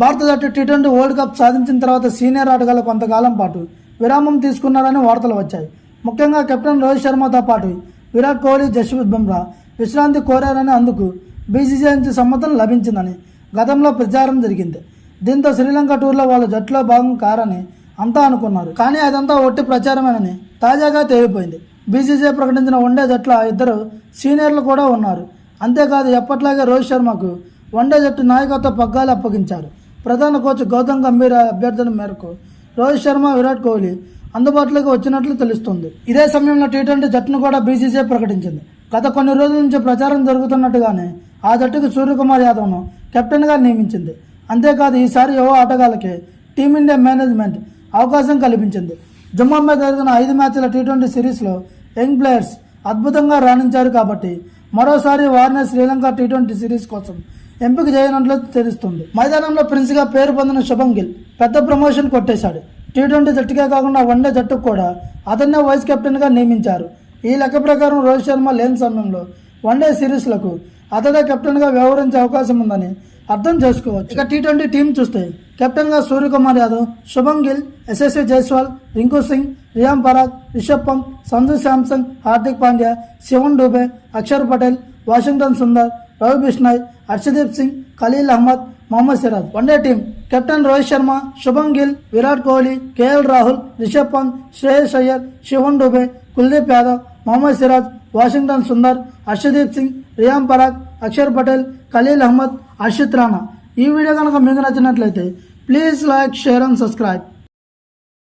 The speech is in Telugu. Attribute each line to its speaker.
Speaker 1: భారత జట్టు టీ ట్వంటీ వరల్డ్ కప్ సాధించిన తర్వాత సీనియర్ ఆటగాళ్ళు కొంతకాలం పాటు విరామం తీసుకున్నారని వార్తలు వచ్చాయి. ముఖ్యంగా కెప్టెన్ రోహిత్ శర్మతో పాటు విరాట్ కోహ్లీ జస్ప్రీత్ బుమ్రా విశ్రాంతి కోరారని అందుకు బీసీసీఐ నుంచి సమ్మతం లభించిందని గతంలో ప్రచారం జరిగింది. దీంతో శ్రీలంక టూర్లో వాళ్ళ జట్టులో భాగం కారని అంతా అనుకున్నారు. కానీ అదంతా ఒట్టి ప్రచారమేనని తాజాగా తేలిపోయింది. బీసీసీఐ ప్రకటించిన వన్డే జట్ల ఇద్దరు సీనియర్లు కూడా ఉన్నారు. అంతేకాదు ఎప్పట్లాగే రోహిత్ శర్మకు వన్డే జట్టు నాయకత్వ పగ్గాలు అప్పగించారు. ప్రధాన కోచ్ గౌతమ్ గంభీర్ అభ్యర్థన మేరకు రోహిత్ శర్మ విరాట్ కోహ్లీ అందుబాటులోకి వచ్చినట్లు తెలుస్తుంది. ఇదే సమయంలో టీ ట్వంటీ జట్టును కూడా బీసీసీఐ ప్రకటించింది. గత కొన్ని రోజుల నుంచి ప్రచారం జరుగుతున్నట్టుగానే ఆ జట్టుకు సూర్యకుమార్ యాదవ్ను కెప్టెన్గా నియమించింది. అంతేకాదు ఈసారి యువ ఆటగాళ్ళకి టీమిండియా మేనేజ్మెంట్ అవకాశం కల్పించింది. జమ్మమ్మ జరిగిన ఐదు మ్యాచ్ల టీ ట్వంటీ సిరీస్లో యంగ్ ప్లేయర్స్ అద్భుతంగా రాణించారు కాబట్టి మరోసారి వారిని శ్రీలంక టీ ట్వంటీ సిరీస్ కోసం ఎంపిక చేయనట్లు తెలుస్తుంది. మైదానంలో ప్రిన్స్గా పేరు పొందిన శుభం గిల్ పెద్ద ప్రమోషన్ కొట్టేశాడు. టీ ట్వంటీ జట్టుకే కాకుండా వన్డే జట్టుకు కూడా అతన్నే వైస్ కెప్టెన్గా నియమించారు. ఈ లెక్క ప్రకారం రోహిత్ శర్మ లేని సమయంలో వన్డే సిరీస్లకు అతడే కెప్టెన్గా వ్యవహరించే అవకాశం ఉందని అర్థం చేసుకోవచ్చు. ఇక టీ ట్వంటీ టీం చూస్తే కెప్టెన్గా Suryakumar Yadav Shubman Gill Yashasvi Jaiswal Rinku Singh Riyan Parag Rishabh Pant Sanju Samson Hardik Pandya Shivam Dube Axar Patel Washington Sundar Ravi Bishnoi Arshdeep Singh Khaleel Ahmed Mohammed Siraj. One day team captain Rohit Sharma Shubman Gill Virat Kohli KL Rahul Rishabh Pant Shreyas Iyer Shivam Dube Kuldeep Yadav Mohammed Siraj Washington Sundar Arshdeep Singh Riyan Parag Axar Patel Khaleel Ahmed Harshit Rana. ఈ వీడియో కనుక మీకు నచ్చినట్లయితే please like share and subscribe.